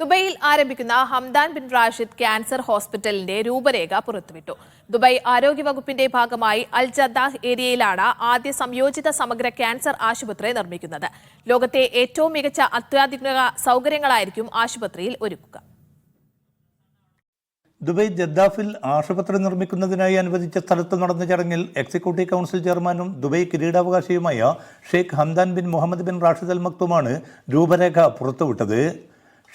ദുബൈയിൽ ആരംഭിക്കുന്ന Hamdan bin Rashid cancer ഹോസ്പിറ്റലിന്റെ രൂപരേഖ പുറത്തുവിട്ടു. ദുബൈ ആരോഗ്യവകുപ്പിന്റെ ഭാഗമായി അൽ ജദ്ദാഹ് ഏരിയയിലാണ് ആദ്യ സംയോജിത സമഗ്ര ക്യാൻസർ ആശുപത്രി നിർമ്മിക്കുന്നത്. ലോകത്തെ ഏറ്റവും മികച്ച അത്യാധുനിക സൗകര്യങ്ങളായിരിക്കും ആശുപത്രിയിൽ ഒരുക്കുക. ദുബൈ ജദ്ദാഫിൽ ആശുപത്രി നിർമ്മിക്കുന്നതിനായി അനുവദിച്ച സ്ഥലത്ത് നടന്ന ചടങ്ങിൽ എക്സിക്യൂട്ടീവ് കൗൺസിൽ ചെയർമാനും Dubai കിരീടാവകാശിയുമായ Sheikh Hamdan bin Mohammed bin Rashid Al മക്തുമാണ് രൂപരേഖ പുറത്തുവിട്ടത്.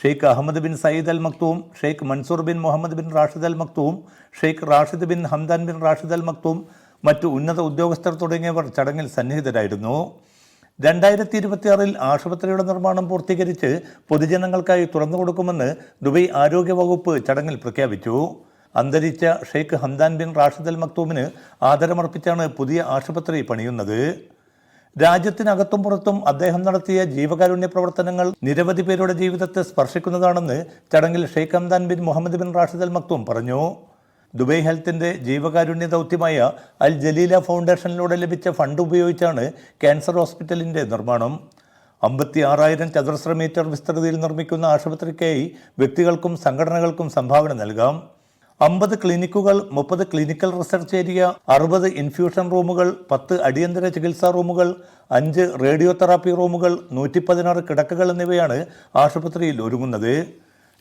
Sheikh Ahmed bin Saeed Al Maktoum Sheikh Mansoor bin Mohammed bin Rashid Al Maktoum Sheikh Rashid bin Hamdan bin Rashid Al Maktoum മറ്റു ഉന്നത ഉദ്യോഗസ്ഥർ തുടങ്ങിയവർ ചടങ്ങിൽ സന്നിഹിതരായിരുന്നു. രണ്ടായിരത്തി ഇരുപത്തിയാറിൽ ആശുപത്രിയുടെ നിർമ്മാണം പൂർത്തീകരിച്ച് പൊതുജനങ്ങൾക്കായി തുറന്നു കൊടുക്കുമെന്ന് ദുബൈ ആരോഗ്യവകുപ്പ് ചടങ്ങിൽ പ്രഖ്യാപിച്ചു. അന്തരിച്ച Sheikh Hamdan bin Rashid Al മക്തൂമിന് ആദരമർപ്പിച്ചാണ് പുതിയ ആശുപത്രി പണിയുന്നത്. രാജ്യത്തിനകത്തും പുറത്തും അദ്ദേഹം നടത്തിയ ജീവകാരുണ്യ പ്രവർത്തനങ്ങൾ നിരവധി പേരുടെ ജീവിതത്തെ സ്പർശിക്കുന്നതാണെന്ന് ചടങ്ങിൽ Sheikh Hamdan bin Mohammed bin Rashid Al Maktoum പറഞ്ഞു. ദുബൈ ഹെൽത്തിന്റെ ജീവകാരുണ്യ ദൗത്യമായ അൽ ജലീല ഫൗണ്ടേഷനിലൂടെ ലഭിച്ച ഫണ്ട് ഉപയോഗിച്ചാണ് ക്യാൻസർ ഹോസ്പിറ്റലിന്റെ നിർമ്മാണം. അമ്പത്തി ആറായിരം ചതുരശ്ര മീറ്റർ വിസ്തൃതിയിൽ നിർമ്മിക്കുന്ന ആശുപത്രിക്കായി വ്യക്തികൾക്കും സംഘടനകൾക്കും സംഭാവന നൽകാം. അമ്പത് ക്ലിനിക്കുകൾ മുപ്പത് ക്ലിനിക്കൽ റിസർച്ച് ഏരിയ അറുപത് ഇൻഫ്യൂഷൻ റൂമുകൾ പത്ത് അടിയന്തര ചികിത്സാ റൂമുകൾ അഞ്ച് റേഡിയോതെറാപ്പി റൂമുകൾ നൂറ്റി പതിനാറ് കിടക്കകൾ എന്നിവയാണ് ആശുപത്രിയിൽ ഒരുങ്ങുന്നത്.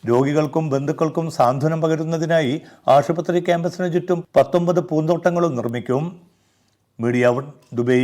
രോഗികൾക്കും ബന്ധുക്കൾക്കും സാന്ത്വനം പകരുന്നതിനായി ആശുപത്രി ക്യാമ്പസിന് ചുറ്റും പത്തൊമ്പത് പൂന്തോട്ടങ്ങളും നിർമ്മിക്കും. Media Dubai.